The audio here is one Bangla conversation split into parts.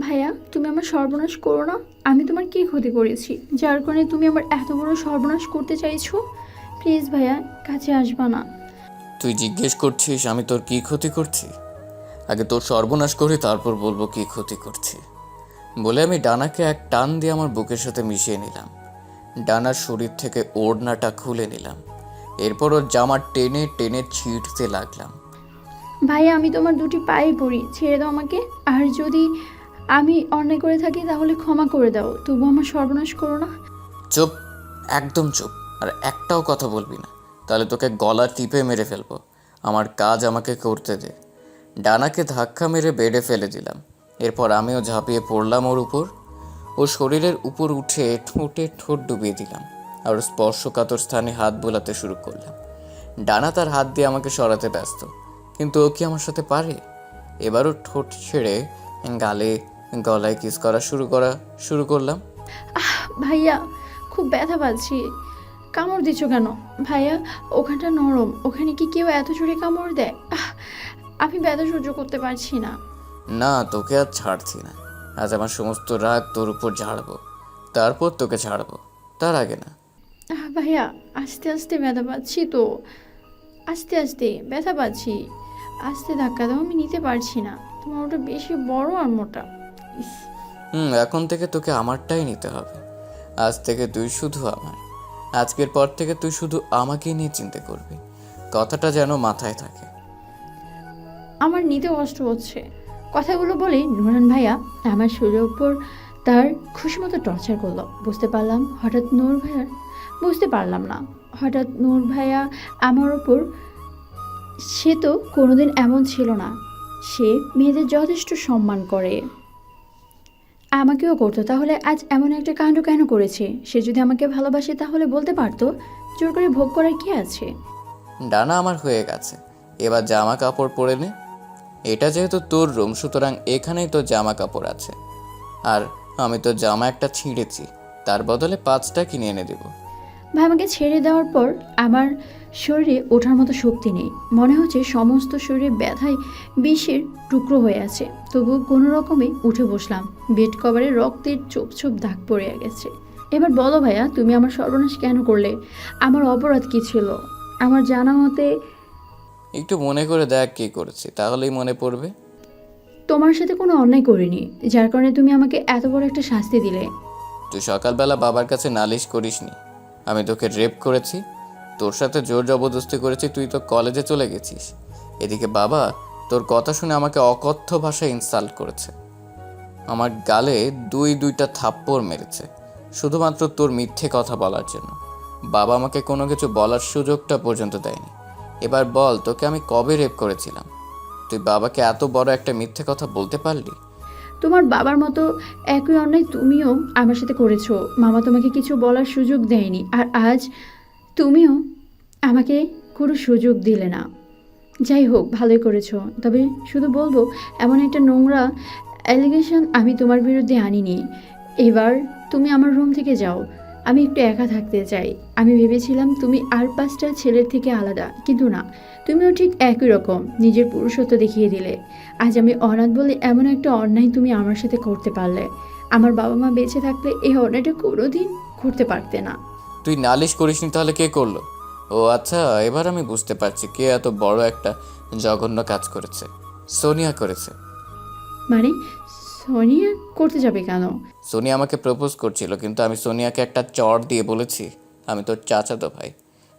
ভাইয়া তুমি আমার সর্বনাশ করো না। আমি তোমার কী ক্ষতি করেছি? যার কারণে তুমি আমার এত বড় সর্বনাশ করতে চাইছো? প্লিজ ভাইয়া কাছে আসবা না। তুই জিজ্ঞেস করছিস আমি তোর কি ক্ষতি করছি? আগে তোর সর্বনাশ করে তারপর বলব কি ক্ষতি করছি। বলে আমি ডানাকে এক টান দিয়ে আমার বুকের সাথে মিশিয়ে নিলাম। ডানার শরীর থেকে ওড়নাটা খুলে নিলাম। এরপর ওর জামা টেনে টেনে ছিঁড়তে লাগলাম। ভাইয়া আমি তোমার দুটি পায়ে পড়ি ছেড়ে দাও আমাকে। আর যদি আমি অন্যায় করে থাকি, তাহলে ক্ষমা করে দাও। তবু আমার সর্বনাশ করো না। চুপ, একদম চুপ। আর একটাও কথা বলবি না। তাহলে তোকে গলা টিপে মেরে ফেলব। আমার কাজ আমাকে করতে দে। ডানাকে ধাক্কা মেরে বেডে ফেলে দিলাম। এরপর আমিও ঝাঁপিয়ে পড়লাম ওর উপর। ও শরীরের উপর উঠে ঠোঁটে ঠোঁট ডুবিয়ে দিলাম। আর স্পর্শকাতর স্থানে হাত বোলাতে শুরু করলাম। ডানা তার হাত দিয়ে আমাকে সরাতে ব্যস্ত। কিন্তু ও কি আমার সাথে পারে? এবারও ঠোঁট ছেড়ে গালে গলায় কিস করা শুরু করা শুরু করলাম। আহ ভাইয়া খুব ব্যথা পাচ্ছি। কামড় দিচ্ছ কেন? ভাইয়া ওখানটা নরম। ওখানে কি কেউ এত জোরে কামড় দেয়? আহ, আমি ব্যথা সহ্য করতে পারছি না। না তোকে আর ছাড়ছি না। আজ আমার সমস্ত রাগ তোর উপর ঝাড়বো। তারপর তোকে ছাড়বো। তার আগে না। আহ, ভাইয়া আস্তে আস্তে ব্যথা পাচ্ছি তো। আস্তে আস্তে ব্যথা পাচ্ছি। আস্তে ধাক্কা দাও আমি নিতে পারছি না। তোমার ওটা বেশি বড় আর মোটা। হুম, এখন থেকে তোকে আমারটাই নিতে হবে। আজ থেকে তুই শুধু আমার আজকের পর থেকে তুই শুধু আমাকেই নিয়ে চিন্তা করবি। কথাটা যেন মাথায় থাকে। আমার নিতে কষ্ট হচ্ছে। কথাগুলো বলে নুরান ভাইয়া আমার শরীরের উপর তার খুশি মতো টর্চার করল। বুঝতে পারলাম হঠাৎ নূর ভাইয়ার বুঝতে পারলাম না। হঠাৎ নূর ভাইয়া আমার ওপর সে তো কোনোদিন এমন ছিল না। সে মেয়েদের যথেষ্ট সম্মান করে। আমাকেও করতো। তাহলে আজ এমন একটা কাণ্ড কেন করেছে? সে যদি আমাকে ভালোবাসে তাহলে বলতে পারতো জোর করে ভোগ করার কি আছে? ডানা আমার হয়ে গেছে। এবার জামা কাপড় পরে নে। এটা যেহেতু তোর রুম সুতরাং এখানেই তোর জামা কাপড় আছে। আর আমি তো জামা একটা ছিঁড়েছি। তার বদলে পাঁচটা কিনে এনে দেবো। ভাই আমাকে ছেড়ে দেওয়ার পর আমার শরীরে ওঠার মতো শক্তি নেই। মনে হচ্ছে সমস্ত শরীরে ব্যথায় বিষের টুকরো হয়ে আছে। তবু কোনো রকমে উঠে বসলাম। বেড কভারে রক্তের চোপ চোপ দাগ পড়ে গেছে। এবার বলো ভাইয়া তুমি আমার সর্বনাশ কেন করলে? আমার অপরাধ কী ছিল? আমার জানা মতে একটু মনে করে দেখ কী করেছি তাহলেই মনে পড়বে। তোমার সাথে কোনো অন্যায় করিনি যার কারণে তুমি আমাকে এত বড় একটা শাস্তি দিলে। তুই সকালবেলা বাবার কাছে নালিশ করিসনি। আমি তোকে রেপ করেছি। তোর সাথে জোর জবরদস্তি করেছি, তুই তো কলেজে চলে গেছিস। এদিকে বাবা, তোর কথা শুনে আমাকে অকথ্য ভাষায় ইনসাল্ট করেছে। আমার গালে দুই দুইটা থাপ্পড় মেরেছে, শুধুমাত্র তোর মিথ্যে কথা বলার জন্য। বাবা আমাকে কোনো কিছু বলার সুযোগটা পর্যন্ত দেয়নি। এবার বল, তোকে আমি কবে রেপ করেছিলাম? তুই বাবাকে এত বড় একটা মিথ্যে কথা বলতে পারলি? তোমার বাবার মতো একই অন্যায় তুমিও আমার সাথে করেছ। মামা তোমাকে কিছু বলার সুযোগ দেয়নি, আর আজ তুমিও আমাকে কোনো সুযোগ দিলে না। যাই হোক, ভালোই করেছ। তবে শুধু বলব, এমন একটা নোংরা অ্যালিগেশন আমি তোমার বিরুদ্ধে আনিনি। এবার তুমি আমার রুম থেকে যাও। আমি একটু একা থাকতে চাই। আমি ভেবেছিলাম তুমি আর পাঁচটা ছেলের থেকে আলাদা, কিন্তু না। তুমিও ঠিক একই রকম, নিজের পুরুষত্ব দেখিয়ে দিলে। আজ আমি অনাথ বলে এমন একটা অন্যায় তুমি আমার সাথে করতে পারলে। আমার বাবা মা বেঁচে থাকলে এই অন্যায়টা কোনোদিন করতে পারতে না। তুই নালিশ করিসনি তাহলে কে করল? ও আচ্ছা এবার আমি বুঝতে পারছি কে এত বড় একটা জঘন্য কাজ করেছে। সোনিয়া করেছে। মানে সোনিয়া করতে যাবে কেন? সোনিয়া আমাকে প্রপোজ করছিল কিন্তু আমি সোনিয়াকে একটা চড় দিয়ে বলেছি আমি তোর চাচাতো ভাই।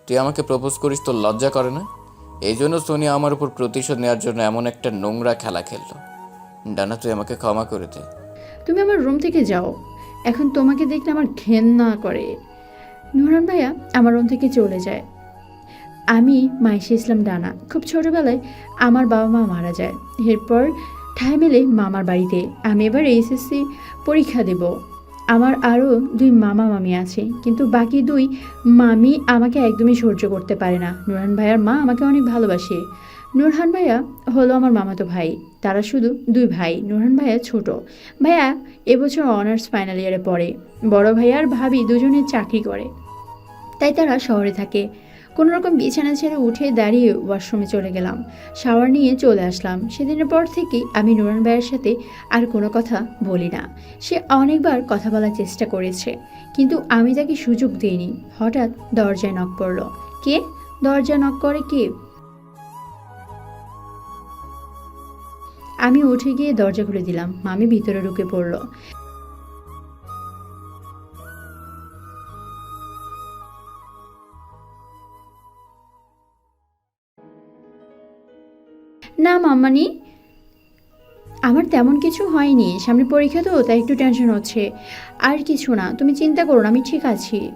তুই আমাকে প্রপোজ করিস তোর লজ্জা করে না? এই জন্য সোনিয়া আমার উপর প্রতিশোধ নেওয়ার জন্য এমন একটা নোংরা খেলা খেললো। ডানা তুই আমাকে ক্ষমা করে দে। তুমি আমার রুম থেকে যাও। এখন তোমাকে দেখলে আমার ঘেন্না করে। নুরান ভাইয়া আমার রুম থেকে চলে যায়। আমি মাইশা ইসলাম ডানা। খুব ছোটবেলায় আমার বাবা মা মারা যায়। এরপর ঠাই মেলে মামার বাড়িতে। আমি এবার এইচএসসি পরীক্ষা দেব। আমার আরও দুই মামা মামি আছে, কিন্তু বাকি দুই মামি আমাকে একদমই সহ্য করতে পারে না। নুরহান ভাইয়ার মা আমাকে অনেক ভালোবাসে। নুরহান ভাইয়া হলো আমার মামাতো ভাই। তারা শুধু দুই ভাই। নুরহান ভাইয়া ছোট। ভাইয়া এবছর অনার্স ফাইনাল ইয়ারে পড়ে। বড় ভাইয়া আর ভাবি দুজনে চাকরি করে। তাই তারা শহরে থাকে। কোনো রকম বিছানা ছেড়ে উঠে দাঁড়িয়ে ওয়াশরুমে চলে গেলাম। শাওয়ার নিয়ে চলে আসলাম। সেদিনের পর থেকেই আমি নুরান ভাইয়ের সাথে আর কোনো কথা বলি না। সে অনেকবার কথা বলার চেষ্টা করেছে, কিন্তু আমি তাকে সুযোগ দিইনি। হঠাৎ দরজায় নক পড়ল কে? দরজা নক করে কে? আমি উঠে গিয়ে দরজা খুলে দিলাম। মামি ভিতরে ঢুকে পড়ল। না মাম্মানি, আমার তেমন কিছু হয়নি। সামনে পরীক্ষা তো, তাই একটু টেনশন হচ্ছে। আর কিছু না, তুমি চিন্তা করো না, আমি ঠিক আছি।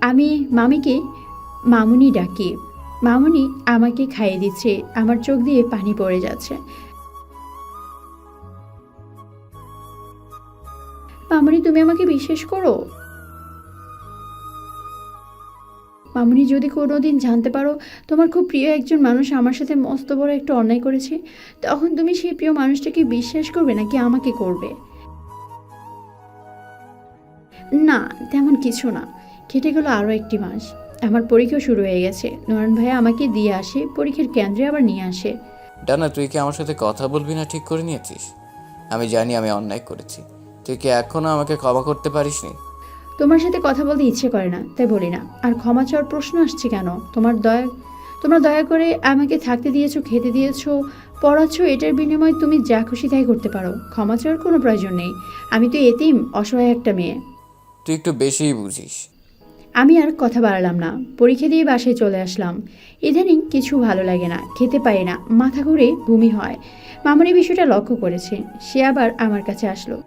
আমি মামিকে, মামুনি ডাকি। মামুনি আমাকে খাইয়ে দিচ্ছে, আমার চোখ দিয়ে পানি পড়ে যাচ্ছে। মামুনি, তুমি আমাকে বিশ্বাস করো? মামুনি, যদি কোনোদিন জানতে পারো, তোমার খুব প্রিয় একজন মানুষ আমার সাথে মস্ত বড় একটা অন্যায় করেছে, তখন তুমি সেই প্রিয় মানুষটাকে বিশ্বাস করবে নাকি আমাকে করবে? না, তেমন কিছু না। কেটে গেল আরও একটি মাস। আমার পরীক্ষা শুরু হয়ে গেছে। নয়ন ভাইয়া আমাকে দিয়ে আসে, পরীক্ষার কেন্দ্রে আবার নিয়ে আসে। ডানা, তুই কি আমার সাথে কথা বলবি না ঠিক করে নিয়েছিস? আমি জানি আমি অন্যায় করেছি। তুই কি এখনও আমাকে ক্ষমা করতে পারিসনি? তোমার সাথে কথা বলতে ইচ্ছে করে না তাই বলি না। আর ক্ষমা চাওয়ার প্রশ্ন আসছে কেন? তোমার দয়া তোমরা দয়া করে আমাকে থাকতে দিয়েছ খেতে দিয়েছ পড়াচ্ছ এটার বিনিময়ে তুমি যা খুশি তাই করতে পারো। ক্ষমা চাওয়ার কোনো প্রয়োজন নেই। আমি তো এতিম অসহায় একটা মেয়ে। তুই একটু বেশিই বুঝিস। আমি আর কথা বাড়ালাম না। পরীক্ষা দিয়ে বাসায় চলে আসলাম। ইদানিং কিছু ভালো লাগে না খেতে পারি না মাথা ঘুরে বমি হয়। মামনি বিষয়টা লক্ষ্য করেছে। সে আবার আমার কাছে আসলো।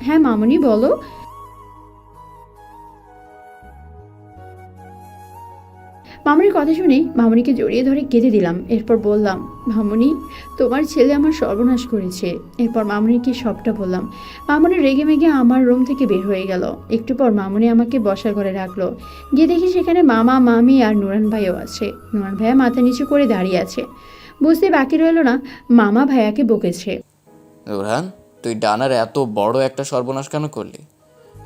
হ্যাঁ মামনি, বলো। মামনির কথা শুনে মামনিকে জড়িয়ে ধরে কেঁদে দিলাম। এরপর বললাম, মামনি, তোমার ছেলে আমার সর্বনাশ করেছে। এরপর মামনিকে সবটা বললাম, মামনি রেগে মেগে আমার রুম থেকে বের হয়ে গেল। একটু পর মামনি আমাকে বসার ঘরে রাখল। গিয়ে দেখি সেখানে মামা, মামি আর নুরান ভাইও আছে। নুরান ভাইয়া মাথা নিচু করে দাঁড়িয়ে আছে। বুঝতে বাকি রইল না, মামা ভাইয়াকে বকেছে। রোহান তুই ডানার এত বড় একটা সর্বনাশ কেন করলি?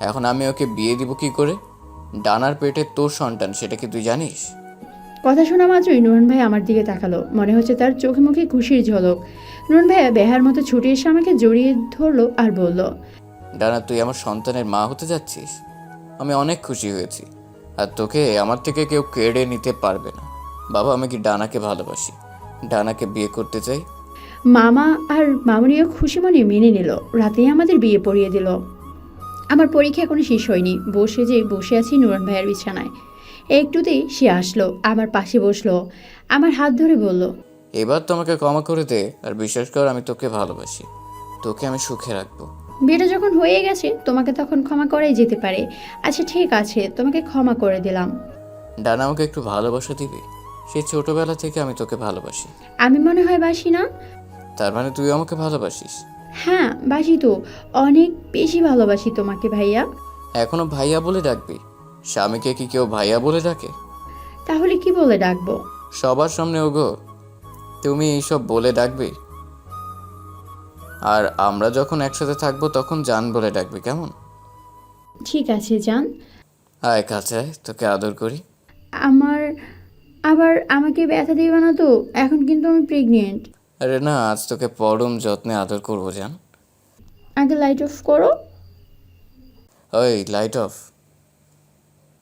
এখন আমি ওকে বিয়ে দিব কি করে? ডানার পেটে তোর সন্তান সেটা কি তুই জানিস? কথা শোনা মাত্রই নুরন ভাই আমার দিকে তাকালো। মনে হচ্ছে তার চোখে মুখে খুশির ঝলক। নুরন ভাইয়া বেহার মতো ছুটে এসে আমাকে জড়িয়ে ধরলো আর বলল ডানা তুই আমার সন্তানের মা হতে যাচ্ছিস? আমি অনেক খুশি হয়েছি। আর তোকে আমার থেকে কেউ কেড়ে নিতে পারবে না। বাবা আমি কি ডানাকে ভালোবাসি? ডানাকে বিয়ে করতে চাই? মামা আর মামনিও খুশি মনে মেনে নিল। রাতেই আমাদের বিয়ে পড়িয়ে দিল। আমার পরীক্ষা এখনও শেষ হয়নি। বসে যে বসে আছি নুরন ভাইয়ের বিছানায়। একটুতেই সে আসলো আমার পাশে বসল আমার হাত ধরে বলল এবার তোমাকে ক্ষমা করে দে আর বিশ্বাস কর আমি তোকে ভালোবাসি। তোকে আমি সুখে রাখব। বিয়েটা যখন হয়ে গেছে তোমাকে তখন ক্ষমা করাই যেতে পারে। আচ্ছা ঠিক আছে তোমাকে ক্ষমা করে দিলাম। ডানা আমাকে একটু ভালোবাসা দিবে? সেই ছোটবেলা থেকে আমি তোকে ভালোবাসি। আমি মনে হয় বাসি না। তার মানে তুই আমাকে ভালোবাসিস? হ্যাঁ বাসি তো। অনেক বেশি ভালোবাসি তোমাকে ভাইয়া। এখনও ভাইয়া বলে ডাকবি? স্বামীকে কি কেউ ভাইয়া বলে ডাকে? তাহলে কি বলে ডাকবো? সবার সামনে ওগো তুমি এইসব বলে ডাকবি? আর আমরা যখন একসাথে থাকব তখন জান বলে ডাকবি কেমন? ঠিক আছে জান। আয় কাছে তোকে আদর করি। আমার আবার আমাকে ব্যথা দিবে না তো? এখন কিন্তু আমি প্রেগনেন্ট আরে না আজ তোকে পরম যত্নে আদর করব জান। আগে লাইট অফ করো। ওই লাইট অফ